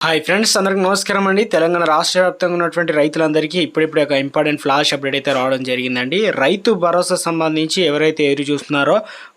Hi friends అందరికి నమస్కారం అండి. తెలంగాణ రాష్ట్ర వ్యాప్తంగా ఉన్నటువంటి రైతులందరికీ ఇప్పుడిప్పుడు ఒక ఇంపార్టెంట్ ఫ్లాష్ అప్డేట్ అయితే రావడం జరిగిందండి. రైతు భరోసా సంబంధించి ఎవరైతే ఎదురు చూస్తున్నారో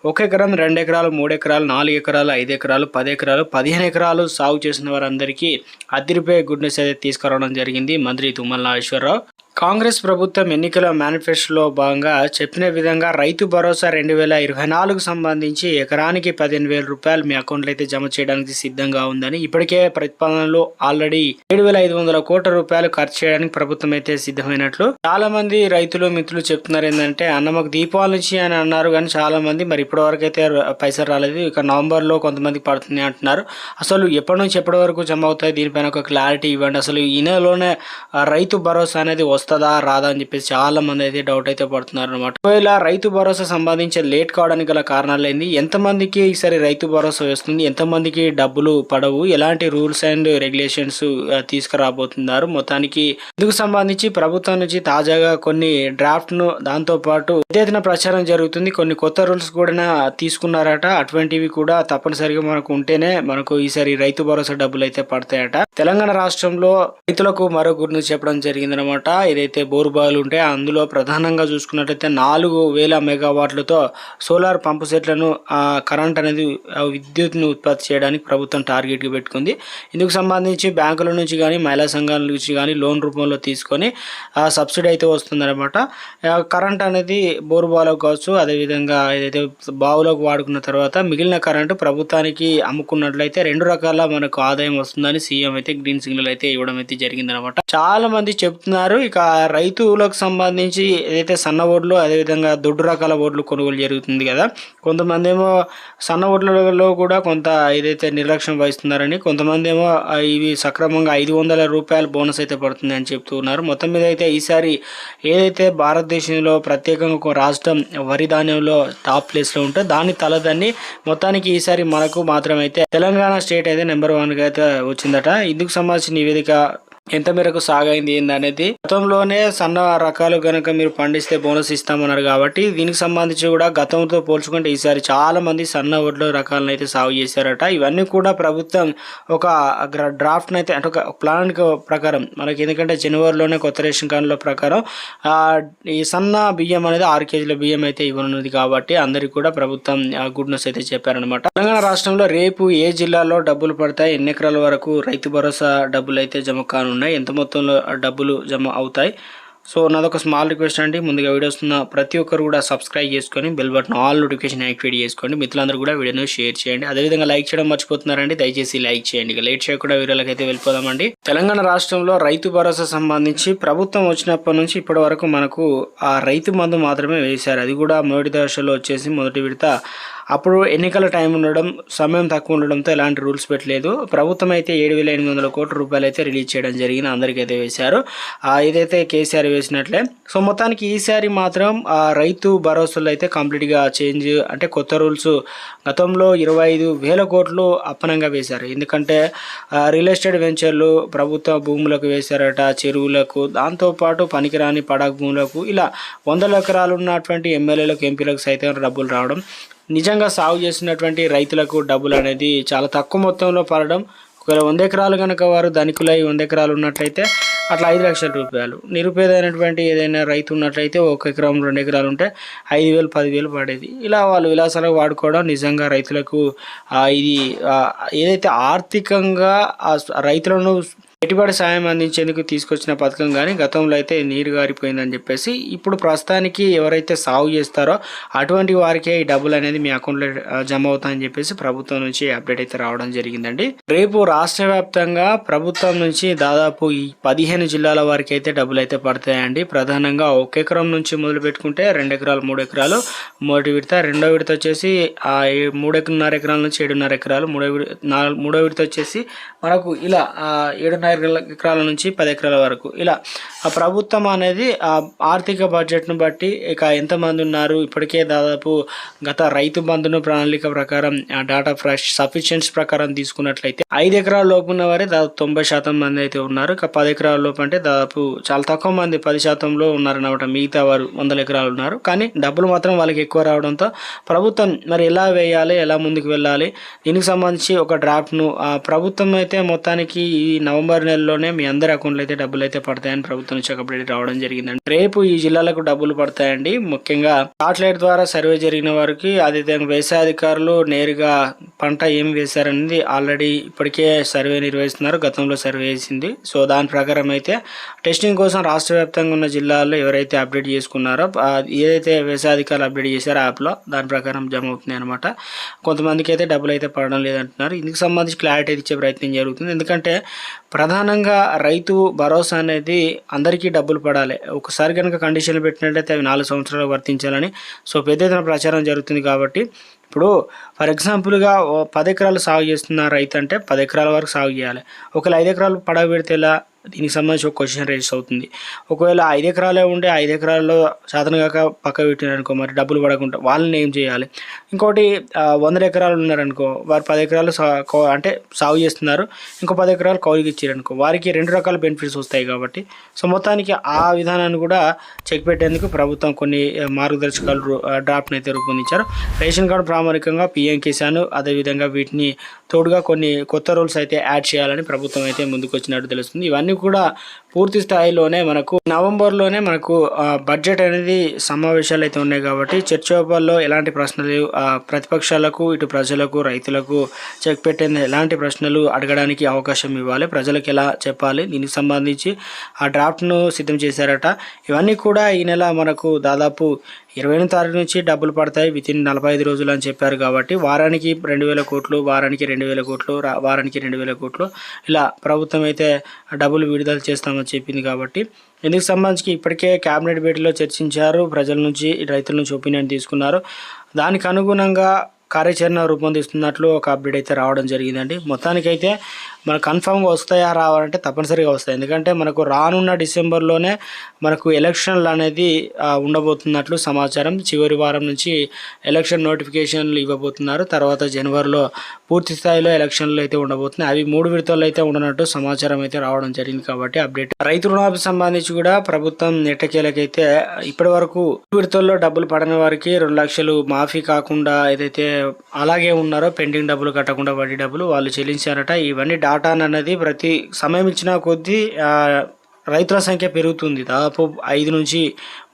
ఒక ఎకరం రెండు ఎకరాలు మూడు ఎకరాలు నాలుగు ఎకరాలు ఐదు ఎకరాలు పది ఎకరాలు పదిహేను ఎకరాలు సాగు చేసిన వారందరికీ అదిరిపోయే గుడ్ అయితే తీసుకురావడం జరిగింది. మంత్రి తుమ్మల నాగేశ్వరరావు. కాంగ్రెస్ ప్రభుత్వం ఎన్నికల మేనిఫెస్టోలో భాగంగా చెప్పిన విధంగా రైతు భరోసా రెండు వేల ఇరవై నాలుగు సంబంధించి ఎకరానికి పదిహేను వేల రూపాయలు మీ అకౌంట్లో అయితే జమ చేయడానికి సిద్ధంగా ఉందని ఇప్పటికే ప్రతిపాదనలో ఆల్రెడీ ఏడు వేల ఐదు వందల కోట్ల రూపాయలు ఖర్చు చేయడానికి ప్రభుత్వం అయితే సిద్ధమైనట్లు. చాలా మంది రైతులు మిత్రులు చెప్తున్నారు ఏంటంటే అన్న మాకు దీపావళి నుంచి అని అన్నారు కానీ చాలా మంది మరి ఇప్పటి వరకు అయితే పైసలు రాలేదు. ఇక నవంబర్లో కొంతమంది పడుతుంది అంటున్నారు. అసలు ఎప్పటి నుంచి ఎప్పటి వరకు జమ అవుతాయి? దీనిపైన ఒక క్లారిటీ ఇవ్వండి. అసలు ఈ నెలలోనే రైతు భరోసా అనేది వస్తుంది? రాదా అని చెప్పేసి చాలా మంది అయితే డౌట్ అయితే పడుతున్నారు అనమాట ఒకవేళ రైతు భరోసా సంబంధించి లేట్ కావడానికి గల కారణాలు ఏంది? ఎంతమందికి ఈసారి రైతు భరోసా వస్తుంది? ఎంతమందికి డబ్బులు పడవు? ఎలాంటి రూల్స్ అండ్ రెగ్యులేషన్స్ తీసుకురాబోతున్నారు? మొత్తానికి ఇందుకు సంబంధించి ప్రభుత్వం నుంచి తాజాగా కొన్ని డ్రాఫ్ట్ను దాంతో పాటు పెద్ద ఎత్తున ప్రచారం జరుగుతుంది. కొన్ని కొత్త రూల్స్ కూడా తీసుకున్నారట. అటువంటివి కూడా తప్పనిసరిగా మనకు ఉంటేనే మనకు ఈసారి రైతు భరోసా డబ్బులు అయితే పడతాయట. తెలంగాణ రాష్ట్రంలో రైతులకు మరో గురించి చెప్పడం జరిగిందనమాట ఏదైతే బోరుబావులు ఉంటాయో అందులో ప్రధానంగా చూసుకున్నట్లయితే నాలుగు వేల మెగావాట్లతో సోలార్ పంపు సెట్లను కరెంట్ అనేది ఆ, విద్యుత్ను ఉత్పత్తి చేయడానికి ప్రభుత్వం టార్గెట్గా పెట్టుకుంది. ఇందుకు సంబంధించి బ్యాంకుల నుంచి కానీ మహిళా సంఘాల నుంచి కానీ లోన్ రూపంలో తీసుకొని సబ్సిడీ అయితే వస్తుందన్నమాట. కరెంట్ అనేది బోరుబావులకు కావచ్చు అదేవిధంగా ఏదైతే బావులకు వాడుకున్న తర్వాత మిగిలిన కరెంటు ప్రభుత్వానికి అమ్ముకున్నట్లయితే రెండు రకాల మనకు ఆదాయం వస్తుందని సీఎం అయితే గ్రీన్ సిగ్నల్ అయితే ఇవ్వడం అయితే జరిగిందనమాట చాలా మంది చెప్తున్నారు ఇక రైతులకు సంబంధించి ఏదైతే సన్న ఓడ్లు అదేవిధంగా దొడ్డు రకాల ఓడ్లు కొనుగోలు జరుగుతుంది కదా కొంతమంది ఏమో సన్న ఓడ్లలో కూడా కొంత ఏదైతే నిర్లక్ష్యం వహిస్తున్నారని కొంతమంది ఏమో ఇవి సక్రమంగా ఐదు వందల రూపాయల బోనస్ అయితే పడుతుంది అని చెప్తున్నారు మొత్తం మీద అయితే ఈసారి ఏదైతే భారతదేశంలో ప్రత్యేకంగా ఒక రాష్ట్రం వరి ధాన్యంలో టాప్ ప్లేస్లో ఉంటే దాని తలదాన్ని మొత్తానికి ఈసారి మనకు మాత్రమైతే తెలంగాణ స్టేట్ అయితే నెంబర్ వన్గా అయితే వచ్చిందట. ఇందుకు సంబంధించిన నివేదిక ఎంత మేరకు సాగైంది ఏందనేది గతంలోనే సన్న రకాలు కనుక మీరు పండిస్తే బోనస్ ఇస్తామన్నారు కాబట్టి దీనికి సంబంధించి కూడా గతంతో పోల్చుకుంటే ఈసారి చాలా మంది సన్న ఒడ్ల రకాలను అయితే సాగు చేశారట. ఇవన్నీ కూడా ప్రభుత్వం ఒక డ్రాఫ్ట్ అయితే అంటే ఒక ప్లాన్ ప్రకారం మనకి ఎందుకంటే జనవరిలోనే కొత్త రేషన్ కార్డుల ప్రకారం ఈ సన్న బియ్యం అనేది ఆరు కేజీల బియ్యం అయితే ఇవ్వనున్నది కాబట్టి అందరికి కూడా ప్రభుత్వం గుడ్ న్యూస్ అయితే చెప్పారనమాట తెలంగాణ రాష్ట్రంలో రేపు ఏ జిల్లాలో డబ్బులు పడతాయి? ఎన్ని ఎకరాల వరకు రైతు భరోసా డబ్బులు అయితే జమ కానున్నాయి? ఎంత మొత్తంలో డబ్బులు జమ అవుతాయి? సో నాదొక స్మాల్ రిక్వెస్ట్ అండి. ముందుగా వీడియోస్ ఉన్న ప్రతి ఒక్కరు కూడా సబ్స్క్రైబ్ చేసుకొని bell button all notification activate చేసుకోండి మిత్రులందరూ కూడా వీడియోను షేర్ చేయండి. అదేవిధంగా లైక్ చేయడం మర్చిపోతున్నారండి. దయచేసి లైక్ చేయండి. ఇక లేట్ చేయకుండా వీడియోలకైతే వెళ్ళిపోదామండి. తెలంగాణ రాష్ట్రంలో రైతు భరోసా సంబంధించి ప్రభుత్వం వచ్చినప్పటి నుంచి ఇప్పటి వరకు మనకు ఆ రైతు మందు మాత్రమే వేశారు. అది కూడా మొదటి దశలో వచ్చేసి మొదటి విడత. అప్పుడు ఎన్నికల టైం ఉండడం సమయం తక్కువ ఉండడంతో ఎలాంటి రూల్స్ పెట్టలేదు. ప్రభుత్వం అయితే ఏడు వేల ఎనిమిది వందల కోట్ల రూపాయలు అయితే రిలీజ్ చేయడం జరిగింది అందరికైతే వేశారు. ఇదైతే కేసీఆర్ వేసినట్లే. సో మొత్తానికి ఈసారి మాత్రం రైతు భరోసాలో అయితే కంప్లీట్గా చేంజ్ అంటే కొత్త రూల్స్ గతంలో ఇరవై ఐదు వేల కోట్లు అప్పనంగా వేశారు. ఎందుకంటే రియల్ ఎస్టేట్ వెంచర్లు ప్రభుత్వ భూములకు వేశారట చెరువులకు దాంతోపాటు పనికిరాని పడక భూములకు ఇలా వందల ఎకరాలు ఉన్నటువంటి ఎమ్మెల్యేలకు ఎంపీలకు సైతం డబ్బులు రావడం నిజంగా సాగు చేసినటువంటి రైతులకు డబ్బులు అనేది చాలా తక్కువ మొత్తంలో పడడం. ఒకవేళ వంద ఎకరాలు కనుక వారు ధనికులై వంద ఎకరాలు ఉన్నట్లయితే అట్లా ఐదు లక్షల రూపాయలు. నిరుపేదైనటువంటి ఏదైనా రైతు ఉన్నట్లయితే ఒక ఎకరం రెండు ఎకరాలు ఉంటే ఐదు వేలు పదివేలు పడేది. ఇలా వాళ్ళు విలాసాలకు వాడుకోవడం నిజంగా రైతులకు ఇది ఏదైతే ఆర్థికంగా రైతులను పెట్టుబడి సాయం అందించేందుకు తీసుకొచ్చిన పథకం కానీ గతంలో అయితే నీరు గారిపోయిందని చెప్పేసి ఇప్పుడు ప్రస్తుతానికి ఎవరైతే సాగు చేస్తారో అటువంటి వారికే ఈ డబ్బులు అనేది మీ అకౌంట్లో జమ అవుతాయని చెప్పేసి ప్రభుత్వం నుంచి అప్డేట్ అయితే రావడం జరిగిందండి. రేపు రాష్ట్ర వ్యాప్తంగా ప్రభుత్వం నుంచి దాదాపు ఈ పదిహేను జిల్లాల వారికి అయితే డబ్బులు అయితే పడతాయండి. ప్రధానంగా ఒక ఎకరం నుంచి మొదలు పెట్టుకుంటే రెండు ఎకరాలు మూడు ఎకరాలు మొదటి విడత రెండో విడత వచ్చేసి ఆ మూడున్నర ఎకరాల నుంచి ఏడున్నర ఎకరాలు మూడో విడ- నాలుగు మూడో విడత వచ్చేసి మనకు ఇలా ఏడున్నర ఎకరాల నుంచి పది ఎకరాల వరకు. ఇలా ఆ ప్రభుత్వం అనేది ఆ ఆర్థిక బడ్జెట్ను బట్టి ఇక ఎంతమంది ఉన్నారు? ఇప్పటికే దాదాపు గత రైతు బంధును ప్రణాళిక ప్రకారం ఆ డాటా ఫ్రెష్ సఫిషియన్స్ ప్రకారం తీసుకున్నట్లయితే ఐదు ఎకరాల లోపు ఉన్న వారే దాదాపు తొంభై శాతం మంది అయితే ఉన్నారు. ఇక పది ఎకరాల లోపు అంటే దాదాపు చాలా తక్కువ మంది పది శాతంలో ఉన్నారన్నమాట. మిగతా వారు వందల ఎకరాలు ఉన్నారు. కానీ డబ్బులు మాత్రం వాళ్ళకి ఎక్కువ రావడంతో ప్రభుత్వం మరి ఎలా వేయాలి ఎలా ముందుకు వెళ్ళాలి? దీనికి సంబంధించి ఒక డ్రాఫ్ట్ను ఆ ప్రభుత్వం అయితే మొత్తానికి ఈ నవంబర్ నెలలోనే మీ అందరి అకౌంట్లో అయితే డబ్బులు అయితే పడతాయని ప్రభుత్వం నుంచి ఒక అప్డేట్ రావడం జరిగిందండి. రేపు ఈ జిల్లాలకు డబ్బులు పడతాయండి. ముఖ్యంగా సాటిలైట్ ద్వారా సర్వే జరిగిన వారికి అదేవిధంగా వ్యవసాయ అధికారులు నేరుగా పంట ఏం వేశారనేది ఆల్రెడీ ఇప్పటికే సర్వే నిర్వహిస్తున్నారు. గతంలో సర్వే చేసింది. సో దాని ప్రకారం అయితే టెస్టింగ్ కోసం రాష్ట్ర వ్యాప్తంగా ఉన్న జిల్లాల్లో ఎవరైతే అప్డేట్ చేసుకున్నారో ఏదైతే వ్యవసాయ అధికారులు అప్డేట్ చేశారో యాప్లో దాని ప్రకారం జమ అవుతుంది అనమాట కొంతమందికి అయితే డబ్బులు అయితే పడడం లేదంటున్నారు. ఇందుకు సంబంధించి క్లారిటీ ఇచ్చే ప్రయత్నం జరుగుతుంది. ఎందుకంటే ప్రధానంగా రైతు భరోసా అనేది అందరికీ డబ్బులు పడాలి. ఒకసారి కనుక కండిషన్లు పెట్టినట్లయితే అవి నాలుగు సంవత్సరాలు వర్తించాలని సో పెద్ద ఎత్తున ప్రచారం జరుగుతుంది కాబట్టి ఇప్పుడు ఫర్ ఎగ్జాంపుల్గా పది ఎకరాలు సాగు చేస్తున్న రైతు అంటే పది ఎకరాల వరకు సాగు చేయాలి. ఒకవేళ ఐదు ఎకరాలు పడవ పెడితే ఎలా? దీనికి సంబంధించి ఒక క్వశ్చన్ రేజ్ అవుతుంది. ఒకవేళ ఐదు ఎకరాలే ఉంటే ఐదు ఎకరాల్లో శాతం కాక పక్క పెట్టినారనుకో మరి డబ్బులు పడకుండా వాళ్ళని ఏం చేయాలి? ఇంకోటి వందల ఎకరాలు ఉన్నారనుకో వారు పది ఎకరాలు సా అంటే సాగు చేస్తున్నారు ఇంకో పది ఎకరాలు కౌలుకి ఇచ్చారనుకో వారికి రెండు రకాల బెనిఫిట్స్ వస్తాయి కాబట్టి సో మొత్తానికి ఆ విధానాన్ని కూడా చెక్ పెట్టేందుకు ప్రభుత్వం కొన్ని మార్గదర్శకాలు డ్రాఫ్ట్ని అయితే రూపొందించారు. రేషన్ కార్డు ప్రామాణికంగా పిఎం కిసాన్ అదేవిధంగా వీటిని తోడుగా కొన్ని కొత్త రూల్స్ అయితే యాడ్ చేయాలని ప్రభుత్వం అయితే ముందుకు వచ్చినట్టు తెలుస్తుంది. ఇవన్నీ కూడా పూర్తి స్థాయిలోనే మనకు నవంబర్లోనే మనకు బడ్జెట్ అనేది సమావేశాలు అయితే ఉన్నాయి కాబట్టి చర్చోపాల్లో ఎలాంటి ప్రశ్నలు ప్రతిపక్షాలకు ఇటు ప్రజలకు రైతులకు చెక్ పెట్టేందుకు ఎలాంటి ప్రశ్నలు అడగడానికి అవకాశం ఇవ్వాలి ప్రజలకు ఎలా చెప్పాలి దీనికి సంబంధించి ఆ డ్రాఫ్ట్ను సిద్ధం చేశారట. ఇవన్నీ కూడా ఈ నెల మనకు దాదాపు ఇరవై ఎనిమిది తారీఖు నుంచి డబ్బులు పడతాయి విత్ ఇన్ నలభై ఐదు రోజులు అని చెప్పారు కాబట్టి వారానికి రెండు వేల కోట్లు వారానికి రెండు వేల కోట్లు వారానికి రెండు వేల కోట్లు ఇలా ప్రభుత్వం అయితే డబ్బులు విడుదల చేస్తామని చెప్పింది కాబట్టి ఇందుకు సంబంధించి ఇప్పటికే కేబినెట్ భేటీలో చర్చించారు. ప్రజల నుంచి రైతుల నుంచి ఒపీనియన్ తీసుకున్నారు. దానికి అనుగుణంగా కార్యాచరణ రూపొందిస్తున్నట్లు ఒక అప్డేట్ అయితే రావడం జరిగిందండి. మొత్తానికైతే మనకు కన్ఫామ్గా వస్తాయా రావాలంటే తప్పనిసరిగా వస్తాయి. ఎందుకంటే మనకు రానున్న డిసెంబర్లోనే మనకు ఎలక్షన్లు అనేది ఉండబోతున్నట్లు సమాచారం. చివరి వారం నుంచి ఎలక్షన్ నోటిఫికేషన్లు ఇవ్వబోతున్నారు. తర్వాత జనవరిలో పూర్తి స్థాయిలో ఎలక్షన్లు అయితే ఉండబోతున్నాయి. అవి మూడు విడతలు అయితే ఉండనట్టు సమాచారం అయితే రావడం జరిగింది కాబట్టి అప్డేట్ రైతు రుణాలకు సంబంధించి కూడా ప్రభుత్వం నెట్టకేలకైతే ఇప్పటి వరకు విడతల్లో డబ్బులు పడని వారికి రెండు లక్షలు మాఫీ కాకుండా ఏదైతే అలాగే ఉన్నారో పెండింగ్ డబ్బులు కట్టకుండా వడ్డీ డబ్బులు వాళ్ళు చెల్లించారట. ఇవన్నీ డాటా అనేది ప్రతి సమయం ఇచ్చిన కొద్దీ రైతుల సంఖ్య పెరుగుతుంది. దాదాపు ఐదు నుంచి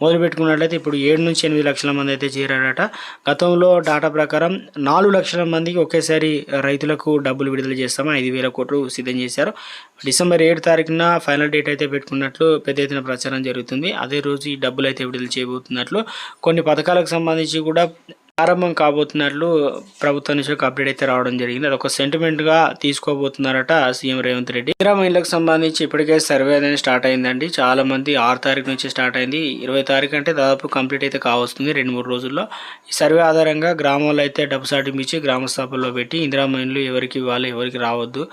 మొదలు పెట్టుకున్నట్లయితే ఇప్పుడు ఏడు నుంచి ఎనిమిది లక్షల మంది అయితే చేరారట. గతంలో డాటా ప్రకారం నాలుగు లక్షల మందికి ఒకేసారి రైతులకు డబ్బులు విడుదల చేస్తామని ఐదు వేల కోట్లు సిద్ధం చేశారు. డిసెంబర్ ఏడు తారీఖున ఫైనల్ డేట్ అయితే పెట్టుకున్నట్లు పెద్ద ఎత్తున ప్రచారం జరుగుతుంది. అదే రోజు ఈ డబ్బులు అయితే విడుదల చేయబోతున్నట్లు కొన్ని పథకాలకు సంబంధించి కూడా ప్రారంభం కాబోతున్నట్లు ప్రభుత్వం నుంచి ఒక అప్డేట్ అయితే రావడం జరిగింది. అదొక సెంటిమెంట్గా తీసుకోబోతున్నారట సీఎం రేవంత్ రెడ్డి. ఇందిరా మహిళలకు సంబంధించి ఇప్పటికే సర్వే అనేది స్టార్ట్ అయిందండి. చాలా మంది ఆరు తారీఖు నుంచి స్టార్ట్ అయింది. ఇరవై తారీఖు అంటే దాదాపు కంప్లీట్ అయితే కావస్తుంది రెండు మూడు రోజుల్లో. ఈ సర్వే ఆధారంగా గ్రామాల్లో అయితే డబ్బు సాటింపు ఇచ్చి గ్రామ స్థాపనలో పెట్టి ఇందిరా మహిళలు ఎవరికి ఇవ్వాలి ఎవరికి రావద్దు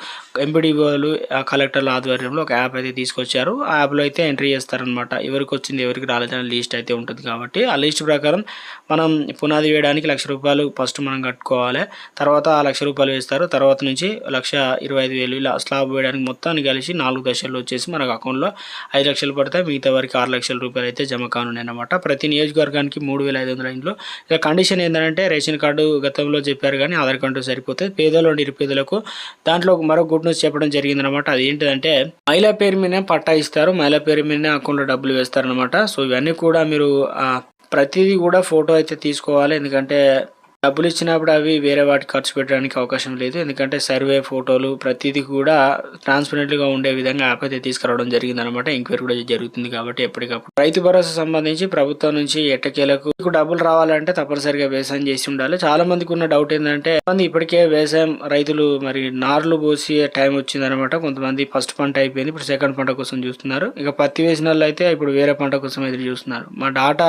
ఎంపీడీఓలు కలెక్టర్ల ఆధ్వర్యంలో ఒక యాప్ అయితే తీసుకొచ్చారు. ఆ యాప్లో అయితే ఎంట్రీ చేస్తారనమాట ఎవరికి వచ్చింది ఎవరికి రాలేదని లిస్ట్ అయితే ఉంటుంది కాబట్టి. ఆ లిస్ట్ ప్రకారం మనం పునాది వేయడానికి లక్ష రూపాయలు ఫస్ట్ మనం కట్టుకోవాలి. తర్వాత ఆ లక్ష రూపాయలు వేస్తారు. తర్వాత నుంచి లక్ష ఇరవై ఐదు వేలు ఇలా స్లాబ్ వేయడానికి మొత్తాన్ని కలిసి నాలుగు దశల్లో వచ్చేసి మనకు అకౌంట్లో ఐదు లక్షలు పడతాయి. మిగతా వారికి ఆరు లక్షల రూపాయలు అయితే జమ కానున్నాయి అనమాట ప్రతి నియోజకవర్గానికి మూడు వేల ఐదు వందల ఇంట్లో ఇక కండిషన్ ఏంటంటే రేషన్ కార్డు గతంలో చెప్పారు కానీ ఆధార్ కార్డు సరిపోతుంది పేదలు నిరుపేదలకు దాంట్లో మరో గుడ్ న్యూస్ చెప్పడం జరిగిందనమాట అది ఏంటిదంటే మహిళా పేరు మీద పట్టా ఇస్తారు. మహిళా పేరు మీద అకౌంట్లో డబ్బులు వేస్తారనమాట సో ఇవన్నీ కూడా మీరు ప్రతిదీ కూడా ఫోటో అయితే తీసుకోవాలి. ఎందుకంటే డబ్బులు ఇచ్చినప్పుడు అవి వేరే వాటికి ఖర్చు పెట్టడానికి అవకాశం లేదు. ఎందుకంటే సర్వే ఫోటోలు ప్రతిదీ కూడా ట్రాన్స్పరెంట్గా ఉండే విధంగా యాప్ అయితే తీసుకురావడం జరిగింది అనమాట ఎంక్వైరీ కూడా జరుగుతుంది కాబట్టి ఎప్పటికప్పుడు. రైతు భరోసా సంబంధించి ప్రభుత్వం నుంచి ఎట్టకేలకు మీకు డబ్బులు రావాలంటే తప్పనిసరిగా వ్యవసాయం చేసి ఉండాలి. చాలా మందికి ఉన్న డౌట్ ఏంటంటే మంది ఇప్పటికే వ్యవసాయం రైతులు మరి నార్లు పోసే టైం వచ్చింది అనమాట కొంతమంది ఫస్ట్ పంట అయిపోయింది ఇప్పుడు సెకండ్ పంట కోసం చూస్తున్నారు. ఇక పత్తి వేసిన వాళ్ళు అయితే ఇప్పుడు వేరే పంట కోసం ఎదురు చూస్తున్నారు. మా డాటా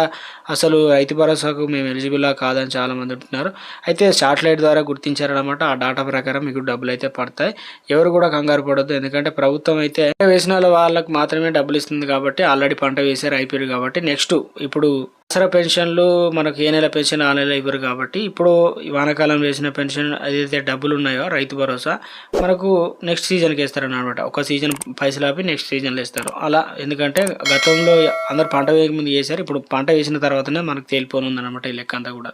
అసలు రైతు భరోసాకు మేము ఎలిజిబుల్లా కాదని చాలా మంది ఉంటున్నారు చేస్తున్నారు అయితే శాటిలైట్ ద్వారా గుర్తించారనమాట ఆ డాటా ప్రకారం మీకు డబ్బులు అయితే పడతాయి. ఎవరు కూడా కంగారు పడద్దు. ఎందుకంటే ప్రభుత్వం అయితే పంట వేసిన వాళ్ళకి మాత్రమే డబ్బులు ఇస్తుంది కాబట్టి ఆల్రెడీ పంట వేసారు అయిపోయారు కాబట్టి నెక్స్ట్ ఇప్పుడు దసరా పెన్షన్లు మనకు ఏ నెల పెన్షన్ ఆ నెల ఇవ్వరు కాబట్టి ఇప్పుడు ఈ వానాకాలం వేసిన పెన్షన్ ఏదైతే డబ్బులు ఉన్నాయో రైతు భరోసా మనకు నెక్స్ట్ సీజన్కి వేస్తారు ఒక సీజన్ పైసలు ఆపి నెక్స్ట్ సీజన్లో ఇస్తారు అలా ఎందుకంటే గతంలో అందరు పంట వేయకముందు వేశారు ఇప్పుడు పంట వేసిన తర్వాతనే మనకు తేలిపోనుంది అనమాట ఈ లెక్క అంతా కూడా.